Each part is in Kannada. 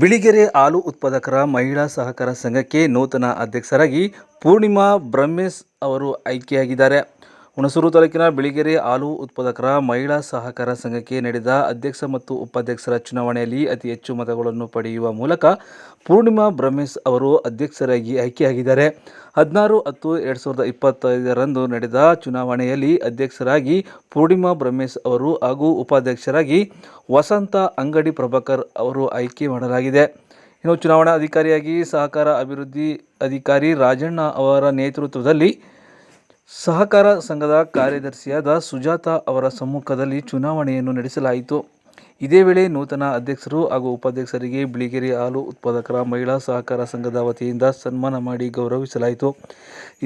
ಬಿಳಿಗೆರೆ ಹಾಲು ಉತ್ಪಾದಕರ ಮಹಿಳಾ ಸಹಕಾರ ಸಂಘಕ್ಕೆ ನೂತನ ಅಧ್ಯಕ್ಷರಾಗಿ ಪೂರ್ಣಿಮಾ ಬ್ರಹ್ಮೇಶ್ ಅವರು ಆಯ್ಕೆಯಾಗಿದ್ದಾರೆ. ಹುಣಸೂರು ತಾಲೂಕಿನ ಬಿಳಿಗೆರೆ ಹಾಲು ಉತ್ಪಾದಕರ ಮಹಿಳಾ ಸಹಕಾರ ಸಂಘಕ್ಕೆ ನಡೆದ ಅಧ್ಯಕ್ಷ ಮತ್ತು ಉಪಾಧ್ಯಕ್ಷರ ಚುನಾವಣೆಯಲ್ಲಿ ಅತಿ ಹೆಚ್ಚು ಮತಗಳನ್ನು ಪಡೆಯುವ ಮೂಲಕ ಪೂರ್ಣಿಮಾ ಬ್ರಹ್ಮೇಶ್ ಅವರು ಅಧ್ಯಕ್ಷರಾಗಿ ಆಯ್ಕೆಯಾಗಿದ್ದಾರೆ. ಹದಿನಾರು ಹತ್ತು ಎರಡು ಸಾವಿರದ ಇಪ್ಪತ್ತೈದರಂದು ನಡೆದ ಚುನಾವಣೆಯಲ್ಲಿ ಅಧ್ಯಕ್ಷರಾಗಿ ಪೂರ್ಣಿಮಾ ಬ್ರಹ್ಮೇಶ್ ಅವರು ಹಾಗೂ ಉಪಾಧ್ಯಕ್ಷರಾಗಿ ವಸಂತ ಅಂಗಡಿ ಪ್ರಭಾಕರ್ ಅವರು ಆಯ್ಕೆ ಮಾಡಲಾಗಿದೆ. ಇನ್ನು ಚುನಾವಣಾ ಅಧಿಕಾರಿಯಾಗಿ ಸಹಕಾರ ಅಭಿವೃದ್ಧಿ ಅಧಿಕಾರಿ ರಾಜಣ್ಣ ಅವರ ನೇತೃತ್ವದಲ್ಲಿ ಸಹಕಾರ ಸಂಘದ ಕಾರ್ಯದರ್ಶಿಯಾದ ಸುಜಾತ ಅವರ ಸಮ್ಮುಖದಲ್ಲಿ ಚುನಾವಣೆಯನ್ನು ನಡೆಸಲಾಯಿತು. ಇದೇ ವೇಳೆ ನೂತನ ಅಧ್ಯಕ್ಷರು ಹಾಗೂ ಉಪಾಧ್ಯಕ್ಷರಿಗೆ ಬಿಳಿಗೆರೆ ಹಾಲು ಉತ್ಪಾದಕರ ಮಹಿಳಾ ಸಹಕಾರ ಸಂಘದ ವತಿಯಿಂದ ಸನ್ಮಾನ ಮಾಡಿ ಗೌರವಿಸಲಾಯಿತು.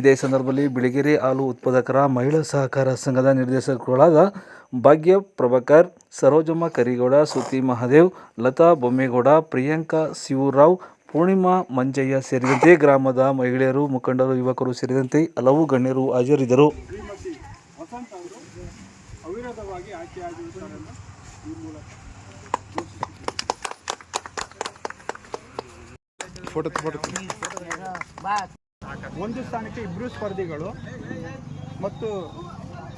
ಇದೇ ಸಂದರ್ಭದಲ್ಲಿ ಬಿಳಿಗೆರೆ ಹಾಲು ಉತ್ಪಾದಕರ ಮಹಿಳಾ ಸಹಕಾರ ಸಂಘದ ನಿರ್ದೇಶಕರುಗಳಾದ ಭಾಗ್ಯ ಪ್ರಭಾಕರ್, ಸರೋಜಮ್ಮ ಕರಿಗೌಡ, ಸುತಿ ಮಹಾದೇವ್, ಲತಾ ಬೊಮ್ಮೇಗೌಡ, ಪ್ರಿಯಾಂಕಾ ಶಿವರಾವ್ ಪೂರ್ಣಿಮಾ ಮಂಜಯ್ಯ ಸೇರಿದಂತೆ ಗ್ರಾಮದ ಮಹಿಳೆಯರು ಮುಖಂಡರು ಯುವಕರು ಸೇರಿದಂತೆ ಹಲವು ಗಣ್ಯರು ಹಾಜರಿದ್ದರು. ಶ್ರೀಮತಿ ವಸಂತ ಅವರು ಅವಿರೋಧವಾಗಿ ಆಯ್ಕೆಯಾಗಿರುತ್ತಾರೆಂದು ಈ ಫೋಟೋ ಫೋಟೋ ಒಂದು ಸ್ಥಾನಕ್ಕೆ ಇಬ್ಬರು ಸ್ಪರ್ಧಿಗಳು ಮತ್ತು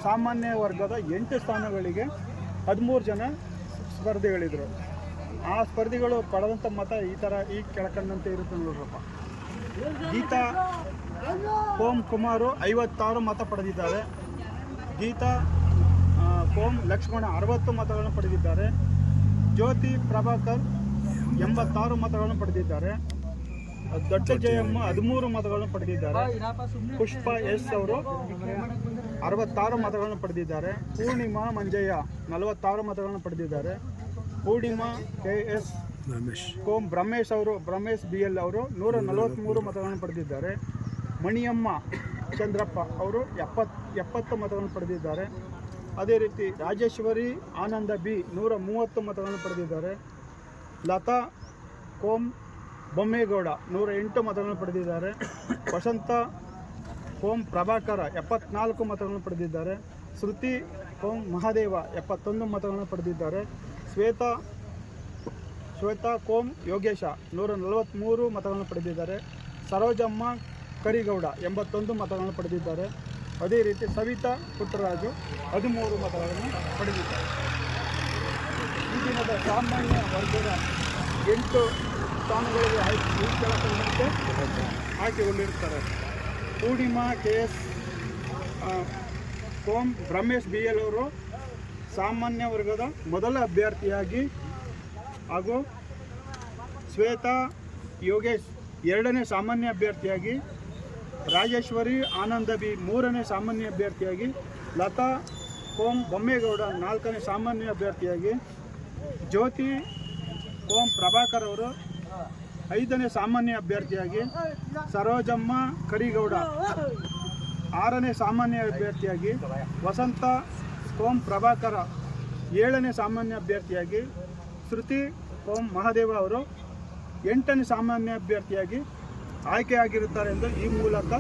ಸಾಮಾನ್ಯ ವರ್ಗದ ಎಂಟು ಸ್ಥಾನಗಳಿಗೆ ಹದಿಮೂರು ಜನ ಸ್ಪರ್ಧಿಗಳಿದ್ರು. ಆ ಸ್ಪರ್ಧಿಗಳು ಪಡೆದಂಥ ಮತ ಈ ಥರ ಈ ಕೆಳಕಂಡಂತೆ ಇರುತ್ತೆ ನೋಡ್ರಪ್ಪ. ಗೀತಾ ಓಂ ಕುಮಾರು ಐವತ್ತಾರು ಮತ ಪಡೆದಿದ್ದಾರೆ. ಗೀತಾ ಕೋಮ್ ಲಕ್ಷ್ಮಣ ಅರವತ್ತು ಮತಗಳನ್ನು ಪಡೆದಿದ್ದಾರೆ. ಜ್ಯೋತಿ ಪ್ರಭಾಕರ್ ಎಂಬತ್ತಾರು ಮತಗಳನ್ನು ಪಡೆದಿದ್ದಾರೆ. ದೊಡ್ಡ ಜಯಮ್ಮ ಹದಿಮೂರು ಮತಗಳನ್ನು ಪಡೆದಿದ್ದಾರೆ. ಪುಷ್ಪ ಎಸ್ ಅವರು ಅರವತ್ತಾರು ಮತಗಳನ್ನು ಪಡೆದಿದ್ದಾರೆ. ಪೂರ್ಣಿಮಾ ಮಂಜಯ್ಯ ನಲವತ್ತಾರು ಮತಗಳನ್ನು ಪಡೆದಿದ್ದಾರೆ. ಪೂರ್ಣಿಮಾ ಕೆ ಎಸ್ ಕೋಮ್ ಬ್ರಹ್ಮೇಶ್ ಅವರು ಬ್ರಹ್ಮೇಶ್ ಬಿ ಎಲ್ ಅವರು ನೂರ ನಲವತ್ತ್ಮೂರು ಮತಗಳನ್ನು ಪಡೆದಿದ್ದಾರೆ. ಮಣಿಯಮ್ಮ ಚಂದ್ರಪ್ಪ ಅವರು ಎಪ್ಪತ್ ಎಪ್ಪತ್ತು ಮತಗಳನ್ನು ಪಡೆದಿದ್ದಾರೆ. ಅದೇ ರೀತಿ ರಾಜೇಶ್ವರಿ ಆನಂದ ಬಿ ನೂರ ಮೂವತ್ತು ಮತಗಳನ್ನು ಪಡೆದಿದ್ದಾರೆ. ಲತಾ ಕೋಮ್ ಬೊಮ್ಮೇಗೌಡ ನೂರ ಎಂಟು ಮತಗಳನ್ನು ಪಡೆದಿದ್ದಾರೆ. ವಸಂತ ಕೋಮ್ ಪ್ರಭಾಕರ ಎಪ್ಪತ್ನಾಲ್ಕು ಮತಗಳನ್ನು ಪಡೆದಿದ್ದಾರೆ. ಶ್ರುತಿ ಕೋಮ್ ಮಹಾದೇವ ಎಪ್ಪತ್ತೊಂದು ಮತಗಳನ್ನು ಪಡೆದಿದ್ದಾರೆ. ಶ್ವೇತಾ ಶ್ವೇತಾ ಕೋಮ್ ಯೋಗೇಶ. ನೂರ ನಲವತ್ತ್ಮೂರು ಮತಗಳನ್ನು ಪಡೆದಿದ್ದಾರೆ. ಸರೋಜಮ್ಮ ಕರಿಗೌಡ ಎಂಬತ್ತೊಂದು ಮತಗಳನ್ನು ಪಡೆದಿದ್ದಾರೆ. ಅದೇ ರೀತಿ ಸವಿತಾ ಪುಟ್ಟರಾಜು ಹದಿಮೂರು ಮತಗಳನ್ನು ಪಡೆದಿದ್ದಾರೆ. ಈ ದಿನದ ಸಾಮಾನ್ಯ ವರ್ಗದ ಎಂಟು ಸ್ಥಾನಗಳಿಗೆ ಆಯ್ಕೆ ಈ ಕೆಳಕಂಡಂತೆ ಆಯ್ಕೆಗೊಂಡಿರುತ್ತಾರೆ ಪೂರ್ಣಿಮಾ ಕೆ ಎಸ್ ಕೋಮ್ ರಮೇಶ್ ಬಿ ಎಲ್ ಅವರು ಸಾಮಾನ್ಯ ವರ್ಗದ ಮೊದಲ ಅಭ್ಯರ್ಥಿಯಾಗಿ ಹಾಗೂ ಶ್ವೇತಾ ಯೋಗೇಶ್ ಎರಡನೇ ಸಾಮಾನ್ಯ ಅಭ್ಯರ್ಥಿಯಾಗಿ, ರಾಜೇಶ್ವರಿ ಆನಂದಬಿ ಮೂರನೇ ಸಾಮಾನ್ಯ ಅಭ್ಯರ್ಥಿಯಾಗಿ, ಲತಾ ಕೋಂ ಬೊಮ್ಮೇಗೌಡ ನಾಲ್ಕನೇ ಸಾಮಾನ್ಯ ಅಭ್ಯರ್ಥಿಯಾಗಿ, ಜ್ಯೋತಿ ಕೋಂ ಪ್ರಭಾಕರ್ ಅವರು ಐದನೇ ಸಾಮಾನ್ಯ ಅಭ್ಯರ್ಥಿಯಾಗಿ, ಸರೋಜಮ್ಮ ಕರಿಗೌಡ ಆರನೇ ಸಾಮಾನ್ಯ ಅಭ್ಯರ್ಥಿಯಾಗಿ, ವಸಂತ ಕೋಂ ಪ್ರಭಾಕರ ಏಳನೇ ಸಾಮಾನ್ಯ ಅಭ್ಯರ್ಥಿಯಾಗಿ ಶ್ರುತಿ ಓಂ ಮಹಾದೇವ ಅವರು ಎಂಟನೇ ಸಾಮಾನ್ಯ ಅಭ್ಯರ್ಥಿಯಾಗಿ ಆಯ್ಕೆಯಾಗಿರುತ್ತಾರೆ ಎಂದು ಈ ಮೂಲಕ